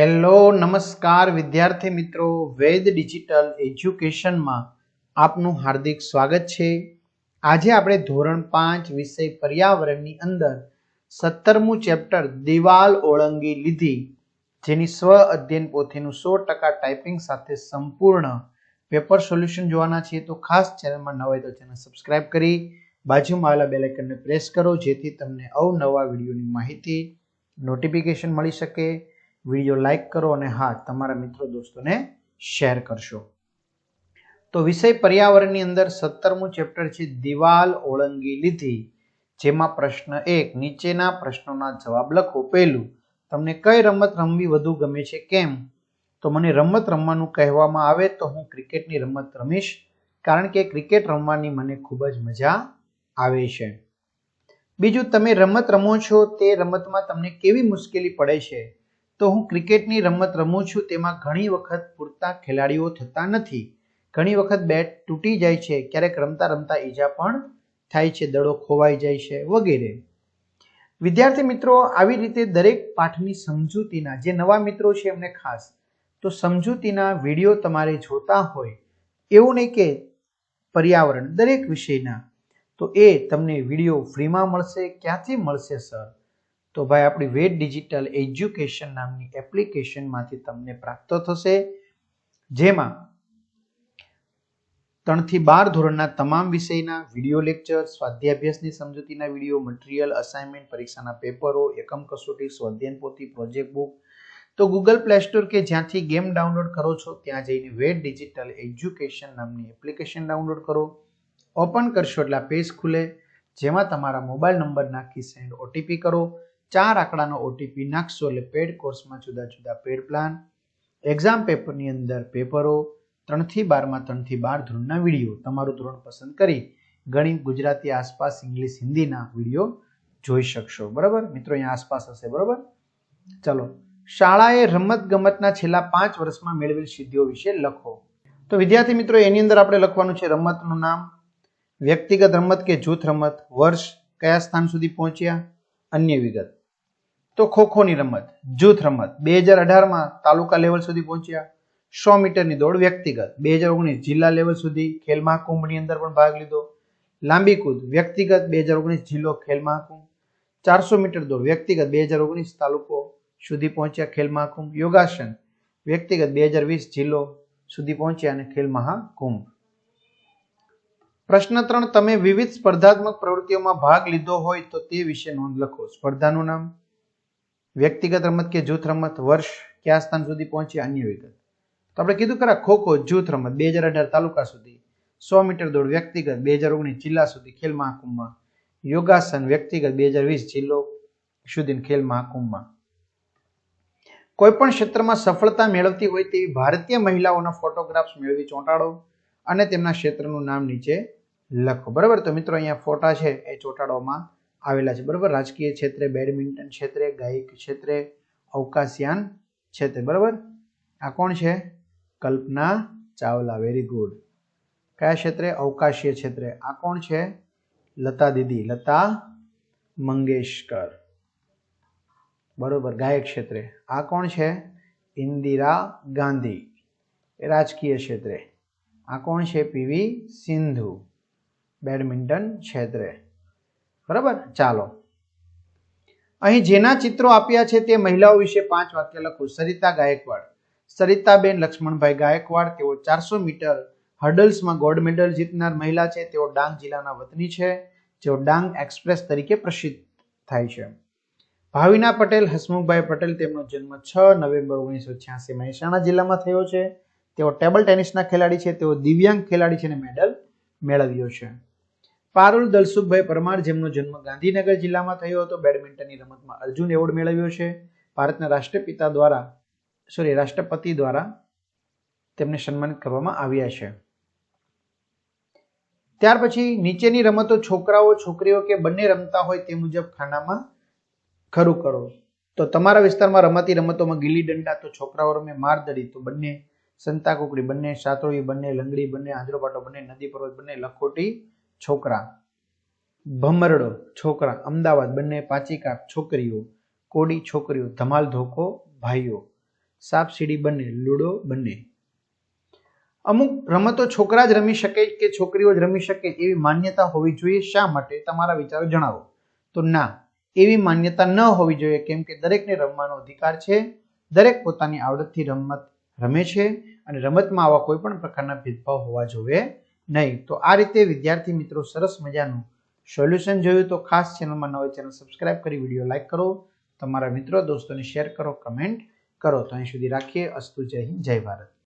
Hello, નમસ્કાર વિદ્યાર્થી મિત્રો. વેદ ડિજિટલ એજ્યુકેશનમાં આપનું હાર્દિક સ્વાગત છે. આજે આપણે ધોરણ પાંચ વિષય પર્યાવરણની અંદર સત્તરમું ચેપ્ટર દિવાલ ઓળંગી લીધી, જેની સ્વ અધ્યયન પોથીનું સો ટકા ટાઈપિંગ સાથે સંપૂર્ણ પેપર સોલ્યુશન જોવાના છીએ. તો ખાસ ચેનલમાં નવા તો ચેનલ સબસ્ક્રાઇબ કરી, બાજુમાં આવેલા બેલ આઇકનને પ્રેસ કરો, જેથી તમને અવનવા વિડીયોની માહિતી, નોટિફિકેશન મળી શકે. વીડિયો લાઇક કરો અને હા, તમારા મિત્રો દોસ્તોને શેર કરશો. તો વિષય પર્યાવરણની અંદર સત્તરમું ચેપ્ટર છે, દિવાલ ઓળંગી લીધી. જેમાં પ્રશ્ન એક, નીચેના પ્રશ્નોના જવાબ લખો. પહેલું, તમને કઈ રમત રમવી વધુ ગમે છે, કેમ? તો મને રમત રમવાનું કહેવામાં આવે તો હું ક્રિકેટની રમત રમીશ, કારણ કે ક્રિકેટ રમવાની મને ખૂબ જ મજા આવે છે. બીજું, તમે રમત રમો છો તે રમતમાં તમને કેવી મુશ્કેલી પડે છે? તો હું ક્રિકેટની રમત રમું છું તેમાં ઘણી વખત પૂરતા ખેલાડીઓ થતા નથી. ઘણી વખત બેટ તૂટી જાય છે, ક્યારેક રમતા રમતા ઈજા પણ થાય છે, દડો ખોવાઈ જાય છે વગેરે. વિદ્યાર્થી મિત્રો, આવી રીતે દરેક પાઠની સમજૂતીના, જે નવા મિત્રો છે એમને ખાસ, તો સમજૂતીના વીડિયો તમારે જોતા હોય. એવું નહીં કે પર્યાવરણ, દરેક વિષયના. તો એ તમને વીડિયો ફ્રીમાં મળશે, ક્યાંથી મળશે, સર? તો ભાઈ આપણી વેદ ડિજિટલ એજ્યુકેશન નામની એપ્લિકેશનમાંથી તમને પ્રાપ્ત થશે, જેમાં ત્રણથી બાર ધોરણના તમામ વિષયના વીડિયો લેક્ચર, સ્વાધ્યાભ્યાસની સમજૂતીના વીડિયો, મટીરિયલ અસાઇનમેન્ટ પરીક્ષાના પેપરો, એકમ કસોટી, સ્વાધ્યાયન પોથી પ્રોજેક્ટ બુક તો ગૂગલ પ્લે સ્ટોર કે જ્યાંથી ગેમ ડાઉનલોડ કરો છો, ત્યાં જઈને વેદ ડિજિટલ એજ્યુકેશન નામની એપ્લિકેશન ડાઉનલોડ કરો. ઓપન કરશો એટલે પેજ ખુલે, જેમાં તમારા મોબાઈલ નંબર નાખી સેન્ડ ઓટીપી કરો. ચાર આંકડાનો ઓટીપી નાખશો એટલે પેડ કોર્સમાં જુદા જુદા પેડ પ્લાન એક્ઝામ પેપરની અંદર પેપરો ત્રણથી બારમાં ત્રણથી બાર ધોરણના વીડિયો. તમારું ધોરણ પસંદ કરી ગણિત, ગુજરાતી, આસપાસ, ઇંગ્લિશ, હિન્દીના વીડિયો જોઈ શકશો. બરાબર? મિત્રો, અહીંયા આસપાસ હશે, બરાબર? ચલો. શાળાએ રમત ગમતના છેલ્લા પાંચ વર્ષમાં મેળવેલ સિદ્ધિઓ વિશે લખો. તો વિદ્યાર્થી મિત્રો, એની અંદર આપણે લખવાનું છે રમતનું નામ, વ્યક્તિગત રમત કે જૂથ રમત, વર્ષ, કયા સ્થાન સુધી પહોંચ્યા, અન્ય વિગત. તો ખોખોની રમત, જૂથ રમત. બે હજાર અઢારમાં તાલુકા લેવલ સુધી પહોંચ્યા. સો મીટરની દોડ વ્યક્તિગત. બે હજાર ઓગણીસ જિલ્લા લેવલ સુધી ખેલ મહાકુંભની અંદર પણ ભાગ લીધો. લાંબી કૂદ વ્યક્તિગત બે હજાર ઓગણીસ જિલ્લો ખેલ મહાકુંભ. ચારસો મીટર દોડ વ્યક્તિગત બે હજાર ઓગણીસ તાલુકો સુધી પહોંચ્યા ખેલ મહાકુંભ. યોગાસન વ્યક્તિગત બે હજાર વીસ જિલ્લો સુધી પહોંચ્યા અને ખેલ મહાકુંભ. પ્રશ્ન ત્રણ, તમે વિવિધ સ્પર્ધાત્મક પ્રવૃત્તિઓમાં ભાગ લીધો હોય તો તે વિશે નોંધ લખો. સ્પર્ધાનું નામ વ્યક્તિગત રમત કે જૂથ રમત, વર્ષ કયા સ્થાન સુધી પહોંચ્યા અન્ય વિગત. તો આપણે કીધું ખરા, ખોખો જૂથ રમત, બે હજાર અઢાર તાલુકા સુધી, સો મીટર દોડ વ્યક્તિગત, બે હજાર ઓગણીસ જિલ્લા સુધી ખેલ મહાકુંભમાં, યોગાસન વ્યક્તિગત, બે હજાર વીસ જિલ્લો સુધી ખેલ મહાકુંભમાં. કોઈ પણ ક્ષેત્રમાં સફળતા મેળવતી હોય તેવી ભારતીય મહિલાઓના ફોટોગ્રાફ્સ મેળવી ચોંટાડો અને તેમના ક્ષેત્રનું નામ નીચે લખો. બરાબર? તો મિત્રો, અહીંયા ફોટા છે, એ ચોંટાડવામાં આવેલા છે. બરાબર? રાજકીય ક્ષેત્રે બેડમિન્ટન ક્ષેત્રે, ગાયક ક્ષેત્રે, અવકાશયાન ક્ષેત્રે. બરાબર? આ કોણ છે? કલ્પના ચાવલા. વેરી ગુડ કયા ક્ષેત્રે? અવકાશીય ક્ષેત્રે. આ કોણ છે? લતા દીદી. લતા મંગેશકર. બરોબર? ગાયક ક્ષેત્રે. આ કોણ છે? ઇન્દિરા ગાંધી. રાજકીય ક્ષેત્રે. આ કોણ છે? પીવી સિંધુ. બેડમિન્ટન ક્ષેત્રે. બરાબર? ચાલો. અહીં જેના ચિત્રો આપ્યા છે તે મહિલાઓ વિશે પાંચ વાક્ય લખો. સરિતા ગાયકવાડ. સરિતાબેન લક્ષ્મણભાઈ ગાયકવાડ, તેઓ ચારસો મીટર હર્ડલ્સમાં ગોલ્ડ મેડલ જીતનાર મહિલા છે. તેઓ ડાંગ જિલ્લાના વતની છે. જેઓ ડાંગ એક્સપ્રેસ તરીકે પ્રસિદ્ધ થાય છે. ભાવિના પટેલ, હસમુખભાઈ પટેલ તેમનો જન્મ છ નવેમ્બર ઓગણીસો છ્યાસી મહેસાણા જિલ્લામાં થયો છે. તેઓ ટેબલ ટેનિસના ખેલાડી છે. તેઓ દિવ્યાંગ ખેલાડી છે અને મેડલ મેળવ્યો છે. પારુલ દલસુખભાઈ પરમાર, જેમનો જન્મ ગાંધીનગર જિલ્લામાં થયો હતો, બેડમિન્ટનની રમતમાં અર્જુન એવોર્ડ મેળવ્યો છે. ભારતના રાષ્ટ્રપિતા દ્વારા સોરી રાષ્ટ્રપતિ દ્વારા તેમને સન્માનિત કરવામાં આવ્યા છે. ત્યાર પછી નીચેની રમતો છોકરાઓ, છોકરીઓ કે બંને રમતા હોય તે મુજબ ખાનામાં ખરું કરો. તો તમારા વિસ્તારમાં રમાતી રમતોમાં ગીલી દંડા તો છોકરાઓ રમે, મારદડી તો બંને સંતાકુકડી બંને, સાતોળી બંને, લંગડી બંને આંજરોપાટો બંને, નદી પર્વત બંને, લખોટી છોકરા, ભમરડો છોકરા, અમદાવાદ બંને પાચીકા છોકરીઓ, કોડી છોકરીઓ, ધમાલ ધોકો ભાઈઓ, સાપ સીડી બંને, લૂડો બંને. અમુક રમતો છોકરા જ રમી શકે કે છોકરીઓ જ રમી શકે એવી માન્યતા હોવી જોઈએ. શા માટે? તમારા વિચારો જણાવો. તો ના, એવી માન્યતા ન હોવી જોઈએ કેમ કે દરેકને રમવાનો અધિકાર છે. દરેક પોતાની આવડતથી રમત રમે છે અને રમતમાં આવા કોઈ પણ પ્રકારના ભેદભાવ હોવા જોઈએ નહીં, તો આ રીતે વિદ્યાર્થી મિત્રો સરસ મજાનું સોલ્યુશન જોયું તો ખાસ ચેનલમાં નવી ચેનલ સબસ્ક્રાઇબ કરી, વીડિયો લાઇક કરો, તમારા મિત્રો, દોસ્તોને શેર કરો, કમેન્ટ કરો. તો અહીં સુધી રાખીએ. અસ્તુ જય હિન્દ, જય ભારત.